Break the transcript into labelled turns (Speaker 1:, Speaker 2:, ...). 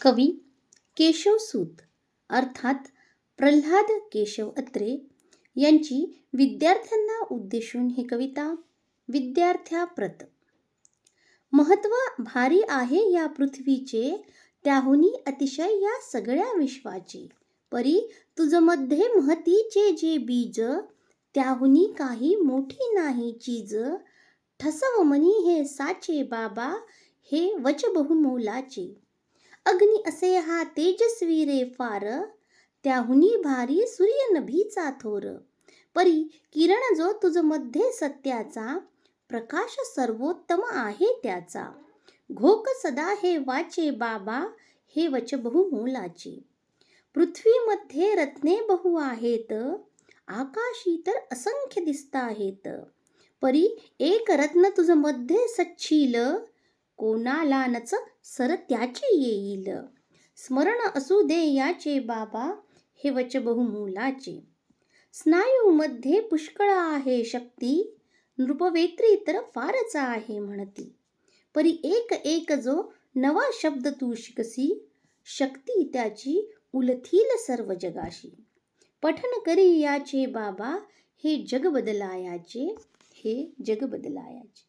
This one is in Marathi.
Speaker 1: कवी केशवसूत अर्थात प्रल्हाद केशव अत्रे यांची विद्यार्थ्यांना उद्देशून ही कविता विद्यार्थ्याप्रत महत्त्व भारी आहे या पृथ्वीचे त्याहुनी अतिशय या सगळ्या विश्वाचे. परी तुझमध्ये महतीचे जे बीज त्याहुनी काही मोठी नाही चीज. ठसव मनी हे साचे बाबा हे वच बहुमोलाचे अग्नी असे हा तेजस्वी रे फार. त्याहुनी भारी सूर्य नभीचा थोर. परी किरण जो तुझमध्ये सत्याचा प्रकाश सर्वोत्तम आहे त्याचा. घोक सदा हे वाचे बाबा हे वच बहु मोलाचे पृथ्वीमध्ये रत्ने बहु आहेत आकाशी तर असंख्य दिसता आहेत. परी एक रत्न तुझमध्ये सच्छील कोणालानच सर त्याचे येईल. स्मरण असू दे याचे बाबा हे वच बहुमोलाचे स्नायूमध्ये पुष्कळ आहे शक्ती नृपवेत्री तर फारच आहे म्हणती. परी एक एक जो नवा शब्द तू शिकसी शक्ती त्याची उलथील सर्व जगाशी. पठन करी याचे बाबा हे जग बदलायाचे हे जग बदलायाचे.